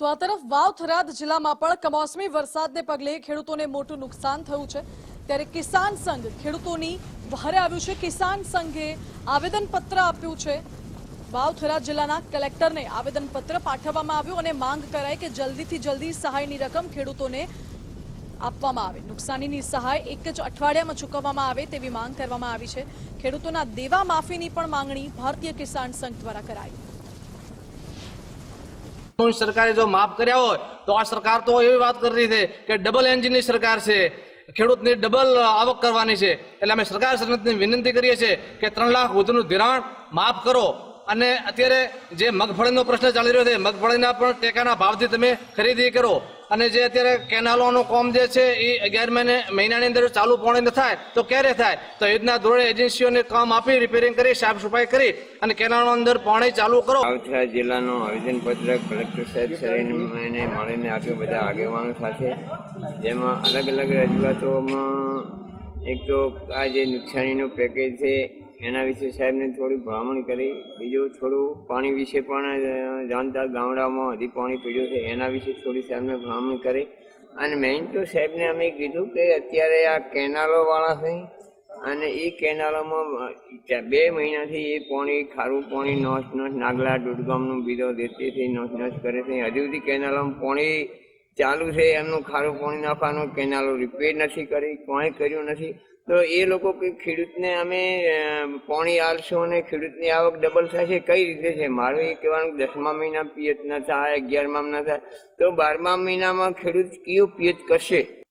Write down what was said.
તો આ તરફ વાવ થરાદ જિલ્લામાં પણ કમોસમી વરસાદને પગલે ખેડૂતોને મોટું નુકસાન થયું છે. ત્યારે કિસાન સંઘ ખેડૂતોની વહારે આવ્યું છે. કિસાન સંઘે આવેદનપત્ર આપ્યું છે. વાવ થરાદ જિલ્લાના કલેક્ટરને આવેદનપત્ર પાઠવવામાં આવ્યું અને માંગ કરાઈ કે જલ્દીથી જલ્દી સહાયની રકમ ખેડૂતોને આપવામાં આવે. નુકસાનીની સહાય એક જ અઠવાડિયામાં ચૂકવવામાં આવે તેવી માંગ કરવામાં આવી છે. ખેડૂતોના દેવા માફીની પણ માંગણી ભારતીય કિસાન સંઘ દ્વારા કરાઈ. કોંગ્રેસ સરકારે જો માફ કર્યા હોય, તો આ સરકાર તો એવી વાત કરી રહી છે કે ડબલ એન્જિનની સરકાર છે. ખેડૂતની ડબલ આવક કરવાની છે. એટલે અમે સરકાર સમિતિને વિનંતી કરીએ છીએ કે ત્રણ લાખ વધુનું ધિરાણ માફ કરો. અને અત્યારે જે મગફળીનો પ્રશ્ન ચાલી રહ્યો છે, મગફળીના પણ ટેકાના ભાવથી તમે ખરીદી કરો. અને જે અત્યારે કેનાલોનું કોમ જે છે, એ અગિયાર મહિને, મહિનાની અંદર ચાલુ પોણે થાય, તો ક્યારે થાય? તો યોજના ધોરણે એજન્સીઓને કામ આપી રિપેરિંગ કરી, સાફ સફાઈ કરી અને કેનાલો અંદર પાણી ચાલુ કરો. આવથરા જિલ્લાનો આવેદનપત્ર કલેક્ટર સાહેબ શ્રીને મળીને આપ્યું બધા આગેવાનો સાથે. જેમાં અલગ અલગ રજૂઆતોમાં એક તો આ જે નુકસાનીનું પેકેજ છે એના વિશે સાહેબને થોડી ભલામણ કરી. બીજું થોડું પાણી વિશે પણ જાણતા ગામડામાં હજી પાણી પીડ્યું છે, એના વિશે થોડી સાહેબને ભલામણ કરી. અને મેઇન તો સાહેબને અમે કીધું કે અત્યારે આ કેનાલોવાળા છે, અને એ કેનાલોમાં બે મહિનાથી એ પાણી, ખારું પાણી નોશ નોશ નાગલા દૂધગામનું બીજો દેશથી નોશ નોશ કરે છે. હજુ સુધી કેનાલોમાં પાણી ચાલુ છે, એમનું ખારું પાણી નાખવાનું, કેનાલો રિપેર નથી કરી કોઈ કર્યું નથી. તો એ લોકો કે ખેડૂતને અમે પાણી આલશો અને ખેડૂતની આવક ડબલ થશે કઈ રીતે છે? મારું એ કહેવાનું, દસમા મહિના પિયત ના થાય, અગિયારમાં ના થાય. તો બારમા મહિનામાં ખેડૂત કયું પિયત કરશે?